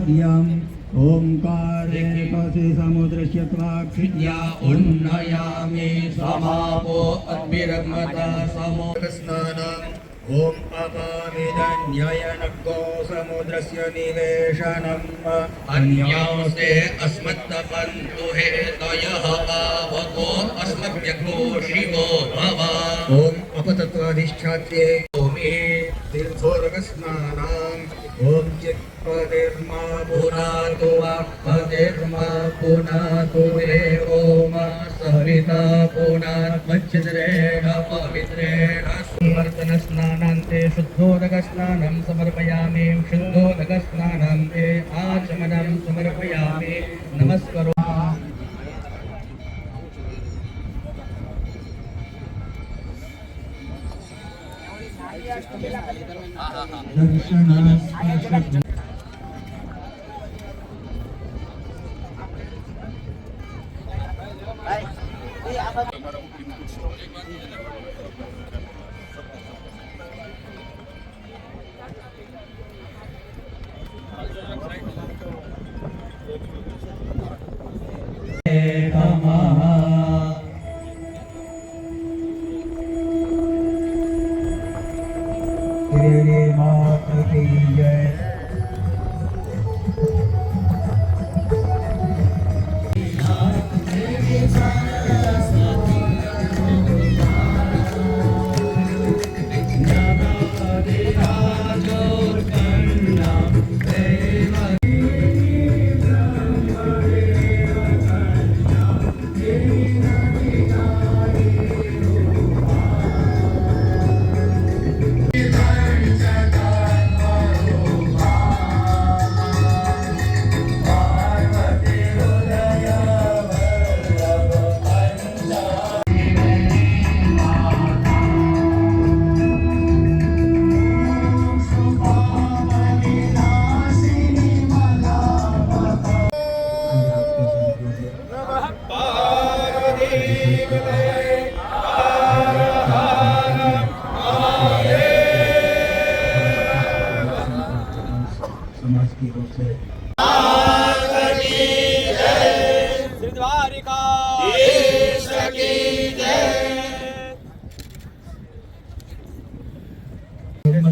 आद्यम् ओङ्कारे पसि समुद्रस्य त्वाक्षित्या उन्नयामि। समापो अद्भिरग्मता समो। स्नानम् ॐ अपामिदन्ययनगो समुद्रस्य निवेशनम्। अन्यांस्ते अस्मत्तपन्तु हेतयः आवको अस्मभ्यको शिवो भव। ॐ अपतत्वाधिष्ठात्ये। तीर्थोरगस्नानाम् ॐ चित्पतिर्मा पुनातु वाक्पतिर्मा पुनातु देवो मा सविता पुनात्मच्छिद्रेण पवित्रेण स्नानान्ते शुद्धोदकस्नानं समर्पयामि शुद्धोदकस्नानान्ते ದರ್ಶನ Amen. திரே மாதா ஜெய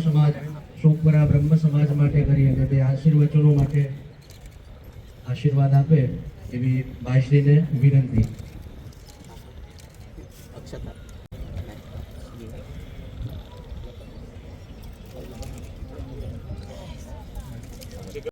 સમાજ શોકપરા બ્રહ્મ સમાજ માટે કરી અને બે આશીર્વચનો માટે આશીર્વાદ આપે એવી ભાઈશ્રીને વિનંતી shut up